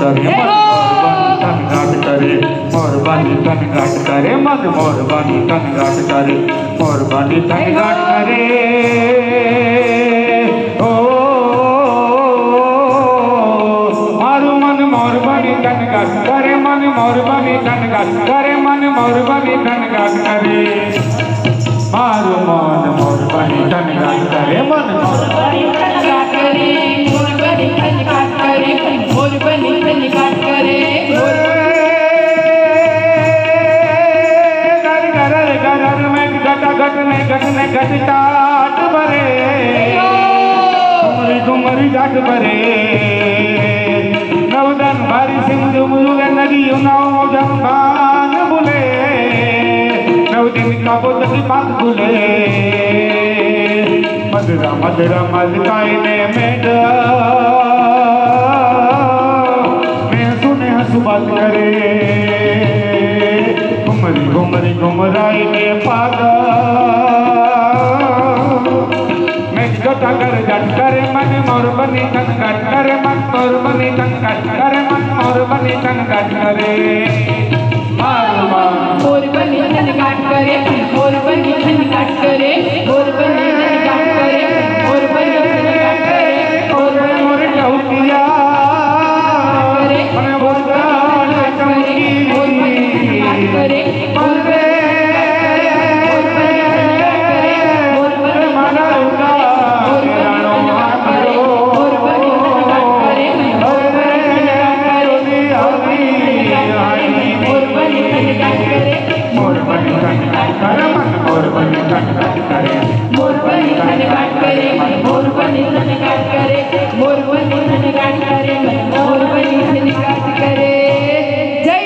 करे मन करे। मोर तन घाट करे। मन मोरबानी तन घाट करे। मोरबानी तन घाट करे। ओ मारू मन मोर बानी तन घाट करे। मन मोरबानी तन घाट करे। मन मोरबानी तन घाट करे। मारू मन मोरबानी तन घाट करे। मन मोर गजटाट भरे। डुमरी डुमरी घाट भरे। नवदन भारी सिंधु मुरुग नदी नौ जम्बान बुले। नवदिन का बुद्ध की बात बुले। मधुरा मधुरा मधुकाई ने मेड मैं सुने हंसु करे। घुमरी घुमरी, घुमराई ने पागा टकर जटकर मन मोर बनी टंकर कर मन मोर बनी टंकर कर मन मोर बनी टंकर करे मोर बनी टंकर करे मोर बनी टंकर करे